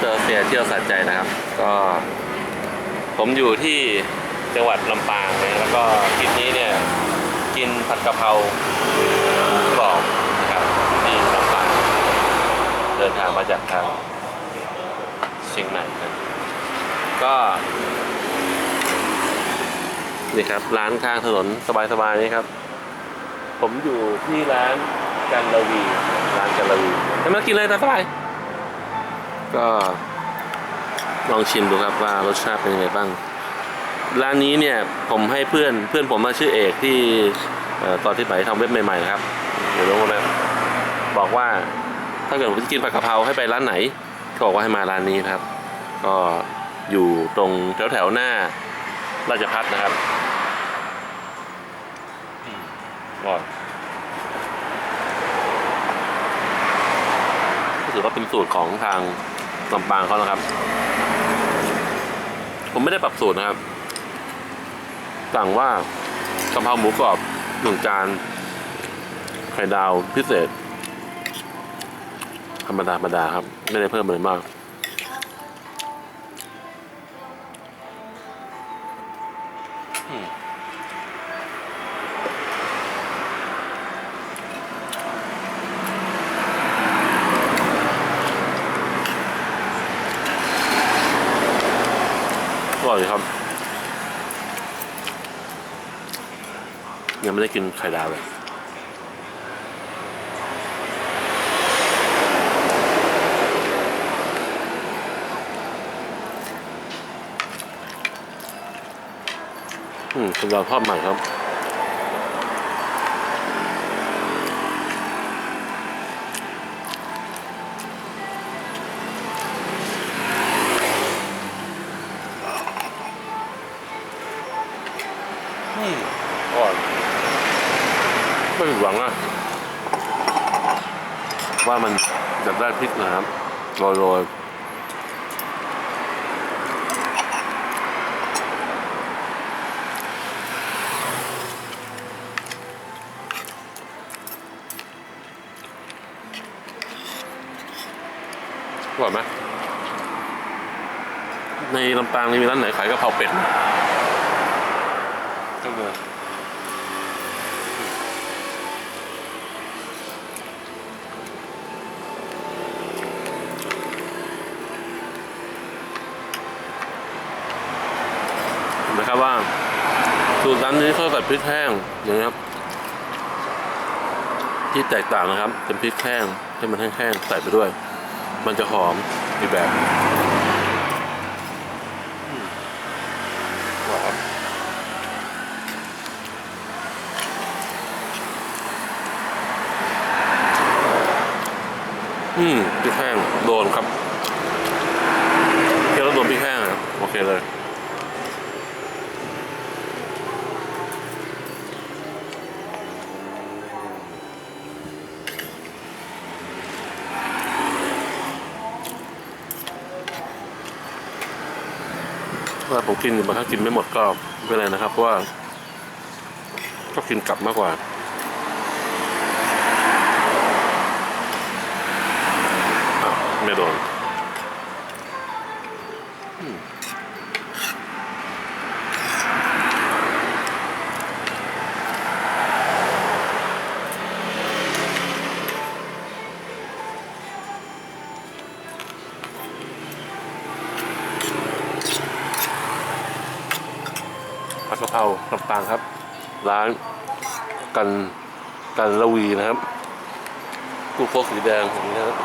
เจอเสียเที่ยวสัจใจนะครับ ก็ผมอยู่ที่จังหวัดลำปางนะแล้วก็คลิปนี้เนี่ยกินผัดกะเพราหมูกรอบนะครับที่ลำปางเดินทางมาจากทางเชียงใหม่นะก็นี่ครับร้านข้างถนนสบายๆนี่ครับ ผมอยู่ที่ร้านกันลวีร้านกันลวีจะมากินเลยตามสบาย ก็ลองชิมดูครับว่ารสชาติเป็นยังไงบ้าง ร้านนี้เนี่ยผมให้เพื่อนเพื่อนผมมาชื่อเอกที่ตอนที่ไปทำเว็บใหม่ๆนะครับเดี๋ยวรู้นบอกว่าถ้าเกิดผมจะกินผัดกะเพราให้ไปร้านไหนเขาบอกว่าให้มาร้านนี้นะครับ ก็อยู่ตรงแถวแถวๆหน้าราชพัฒนะครับอืมก็ก็ถือว่าเป็นสูตรของทาง ลำปางเขานะครับ ผมไม่ได้ปรับสูตรนะครับ สั่งว่ากะเพราหมูกรอบหนึ่งจานไข่ดาวพิเศษ ธรรมดาธรรมดาครับ ไม่ได้เพิ่มอะไรมากอืม ร่อยครับ ยังไม่ได้กินไข่ดาวเลยอืมคุณเราทอดใหม่ครับ ไม่ผิดหวังอะว่ามันจะได้พริกนะครับโรยๆอร่อยไหมในลำปางนี่มีร้านไหนขายกะเพราเป็ดไหมก็เลย นไหมครับว่าสูตรร้านนี้เขาใส่พริกแห้งอย่างนี้ครับ ที่แตกต่างนะครับ เป็นพริกแห้งให้มันแห้งๆใส่ไปด้วย มันจะหอมอีกแบบอืมว้าวครับอืมพริกแห้งโดนครับเคี่ยวแล้วโดนพริกแห้งอะโอเคเลย ว่าผมกินบางครั้งกินไม่หมดก็ไม่เป็นไรนะครับเพราะว่าก็กินกลับมากกว่าไม่โดน เอาลำปางครับ ร้านกันกันละวีนะครับกูโฟกสีแดงอย่างนี้นะครับ